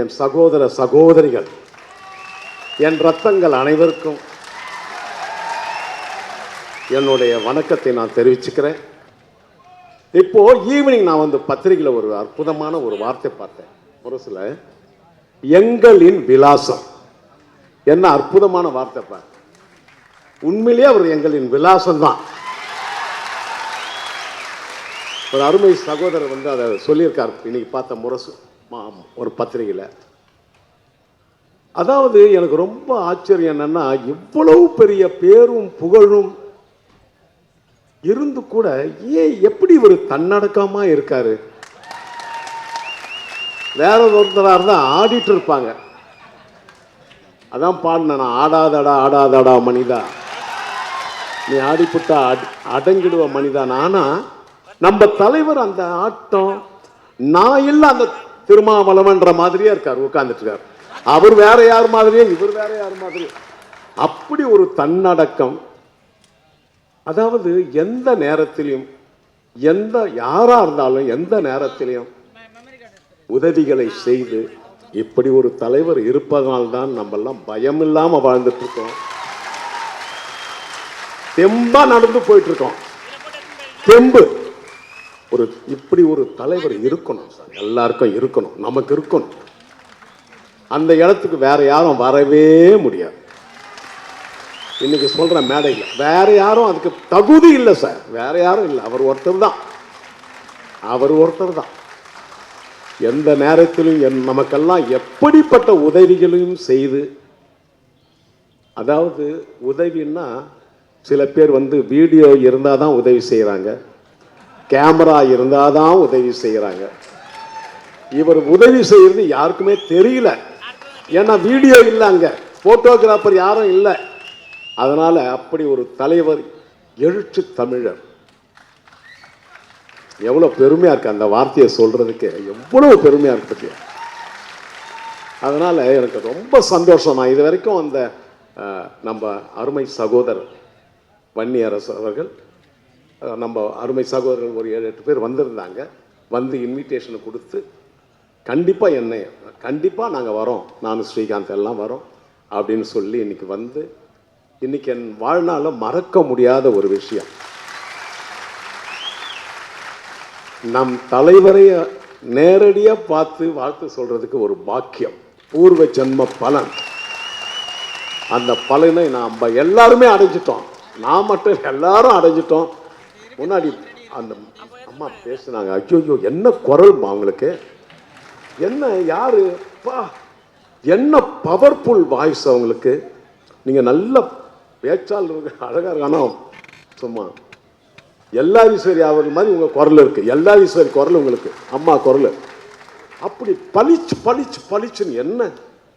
என் சகோதர சகோதரிகள் என் ரத்தங்கள் அனைவருக்கும் என்னுடைய வணக்கத்தை நான் தெரிவிச்சுக்கிறேன். இப்போ ஈவினிங் நான் வந்து பத்திரிகையில் ஒரு அற்புதமான ஒரு வார்த்தை பார்த்தேன். முரசுல எங்களின் விலாசம். என்ன அற்புதமான வார்த்தை பார். உண்மையிலேயே அவர் எங்களின் விலாசம் தான். ஒரு அருமை சகோதரர் வந்து அதை சொல்லியிருக்கார். இன்னைக்கு பார்த்த முரசு. ஒரு பத்திரிகையில். அதாவது எனக்கு ரொம்ப ஆச்சரியம் என்னென்னா இவ்வளவு பெரிய பேரும் புகழும் இருந்து கூட ஏன் எப்படி ஒரு தன்னடக்கமாக இருக்காரு? வேற ஒருத்தராக இருந்தால் ஆடிட்டு இருப்பாங்க. அதான் பாடினேன் நான் ஆடாதடா ஆடாதடா மனிதா. நீ ஆடிப்புட்டா அடங்கிடுவ மனிதான் நானா நம்ம தலைவர் அந்த ஆட்டம் நான் இல்லை அந்த திருமாவளவன்ற மாதிரியே இருக்கார் உட்கார்ந்துட்டு இருக்கார் அவர் வேற யார் மாதிரியே இவர் வேற யார் மாதிரியே. அப்படி ஒரு தன்னடக்கம். அதாவது எந்த நேரத்திலையும் எந்த யாரா இருந்தாலும் எந்த நேரத்திலையும் உதவிகளை செய்து இப்படி ஒரு தலைவர் இருப்பதனால்தான் நம்ம எல்லாம் பயம் இல்லாம வாழ்ந்துட்டு இருக்கோம் தெம்பா நடந்து போயிட்டு இருக்கோம் தெம்பு. ஒரு இப்படி ஒரு தலைவர் இருக்கணும் சார். எல்லாருக்கும் இருக்கணும் நமக்கு இருக்கணும். அந்த இடத்துக்கு வேற யாரும் வரவே முடியாது. இன்னைக்கு சொல்ற மேடையில் வேற யாரும் அதுக்கு தகுதி இல்லை சார். வேற யாரும் இல்லை. அவர் ஒருத்தர் தான். அவர் ஒருத்தர் தான். எந்த நேரத்திலும் என் நமக்கெல்லாம் எப்படிப்பட்ட உதவிகளையும் செய்து அதாவது உதவின்னா சில பேர் வந்து வீடியோ இருந்தால் தான் உதவி செய்கிறாங்க கேமரா இருந்தால் தான் உதவி செய்கிறாங்க இவர் உதவி செய்கிறது யாருக்குமே தெரியல. ஏன்னா வீடியோ இல்லை அங்கே. ஃபோட்டோகிராஃபர் யாரும் இல்லை. அதனால் அப்படி ஒரு தலைவர் எழுச்சி தமிழர். எவ்வளோ பெருமையாக இருக்கு அந்த வார்த்தையை சொல்கிறதுக்கு எவ்வளவு பெருமையாக இருக்கு அதனால் எனக்கு ரொம்ப சந்தோஷம். நான் இது வரைக்கும் அந்த நம்ம அருமை சகோதரர் வன்னியரசு அவர்கள் நம்ம அருமை சகோதரர்கள் ஒரு ஏழு எட்டு பேர் வந்திருந்தாங்க. வந்து இன்விடேஷனை கொடுத்து கண்டிப்பாக என்னை கண்டிப்பாக நாங்கள் வரோம். நான் ஸ்ரீகாந்த் எல்லாம் வரோம் அப்படின்னு சொல்லி இன்னைக்கு வந்து இன்னைக்கு என் வாழ்நாளில் மறக்க முடியாத ஒரு விஷயம். நம் தலைவரைய நேரடியாக பார்த்து வாழ்த்து சொல்றதுக்கு ஒரு பாக்கியம். பூர்வ ஜென்ம பலன். அந்த பலனை நாம் எல்லாருமே அடைஞ்சிட்டோம். நான் மட்டும் எல்லாரும் அடைஞ்சிட்டோம். முன்னாடி அந்த அம்மா பேசுனாங்க ஐயோ என்ன குரல்மா அவங்களுக்கு என்ன யாரு? பா என்ன பவர்ஃபுல் வாய்ஸ் அவங்களுக்கு நீங்கள் நல்ல பேச்சாளர் அழகாக இருக்கணும். இருக்கானோ சும்மா எல்லாரீஸ்வரி அவர்கள் மாதிரி உங்கள் குரல் இருக்கு. எல்லாரீஸ்வரி குரல் உங்களுக்கு. அம்மா குரல். அப்படி பளிச்சு பளிச்சு பளிச்சுன்னு என்ன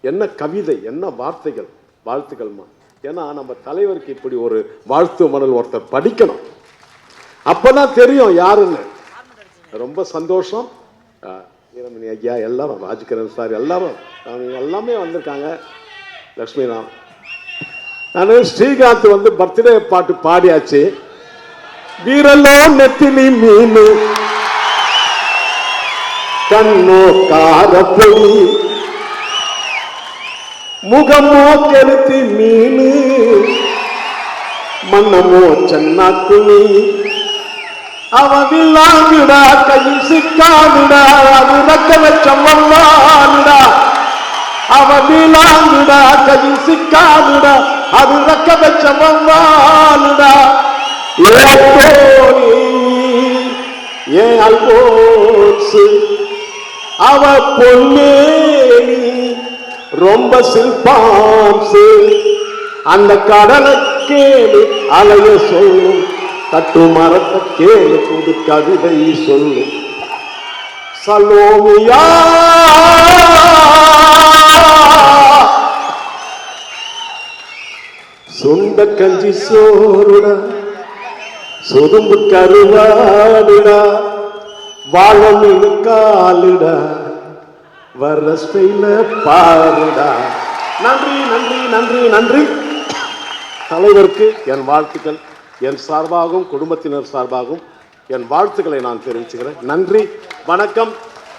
என்ன கவிதை என்ன வார்த்தைகள் வாழ்த்துக்கள்மா? ஏன்னா நம்ம தலைவருக்கு இப்படி ஒரு வாழ்த்து மணல் ஒருத்தர் படிக்கணும். அப்பதான் தெரியும் யாருன்னு. ரொம்ப சந்தோஷம். வீரமணி ஐயா எல்லாரும் ராஜ்கிரண் சார் எல்லாரும். அவங்க எல்லாமே வந்திருக்காங்க. லக்ஷ்மி ராம். நான் ஸ்ரீகாந்த் வந்து பர்த்டே பாட்டு பாடியாச்சு. வீரலோ நெத்திலி மீனு. கண்ணோ காரப்பொடி முகமோ கெளுத்தி மீனு. மன்னமோ சென்னாக்குனி அவ வில்லாங்குடா கையில் சிக்காதுடா அது ரக்க வச்சம் வல்லானுடா அவ விலாங்குடா கையில் சிக்காதுடா அது ரக்க வச்சம் வல்லானுடா ஏ ஏ அவ பொன்னேனி ரொம்ப சில்பாம்சு அந்த கடலை கேளு அலைய சொல்லும் தட்டு மரத்தை கேளு புது கவிதை சொல்லு. சலோமியா! சுண்ட கஞ்சி சோறுடா சொதும்பு கருவாடுடா வாழ காலுடா வர்ற ஸ்டைல பாருடா. நன்றி நன்றி நன்றி நன்றி. தலைவருக்கு என் வாழ்த்துக்கள். என் சார்பாகவும் குடும்பத்தினர் சார்பாகவும் என் வாழ்த்துக்களை நான் தெரிவிச்சுக்கிறேன். நன்றி வணக்கம்.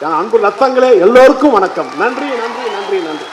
என் அன்பு ரத்தங்களே எல்லோருக்கும் வணக்கம். நன்றி நன்றி நன்றி நன்றி.